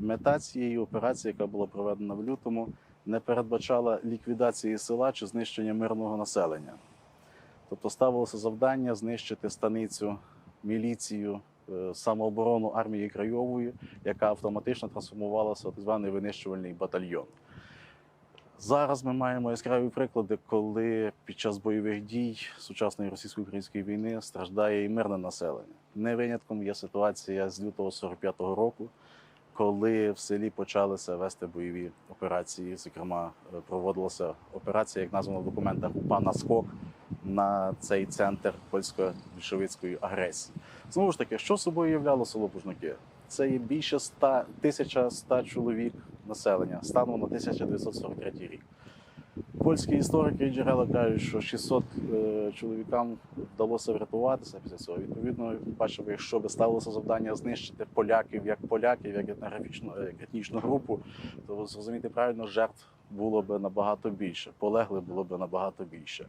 Мета цієї операції, яка була проведена в лютому, не передбачала ліквідації села чи знищення мирного населення. Тобто ставилося завдання знищити станицю, міліцію, е, самооборону армії Крайової, яка автоматично трансформувалася в так званий винищувальний батальйон. Зараз ми маємо яскраві приклади, коли під час бойових дій сучасної російсько-української війни страждає і мирне населення. Не винятком є ситуація з лютого 45-го року, коли в селі почалися вести бойові операції. Зокрема, е, проводилася операція, як названо в документах УПА «Наскок» на цей центр польсько-більшовицької агресії. Знову ж таки, що собою являло село Бужники? Це є більше 100, 1100 чоловік населення станом на 1943 рік. Польські історики і джерела кажуть, що 600 е, чоловікам вдалося врятуватися після цього. Відповідно, бачимо, якщо би ставилося завдання знищити поляків як поляків, як етнографічну е, як етнічну групу, то зрозуміти правильно, жертв було б набагато більше, полегли було б набагато більше.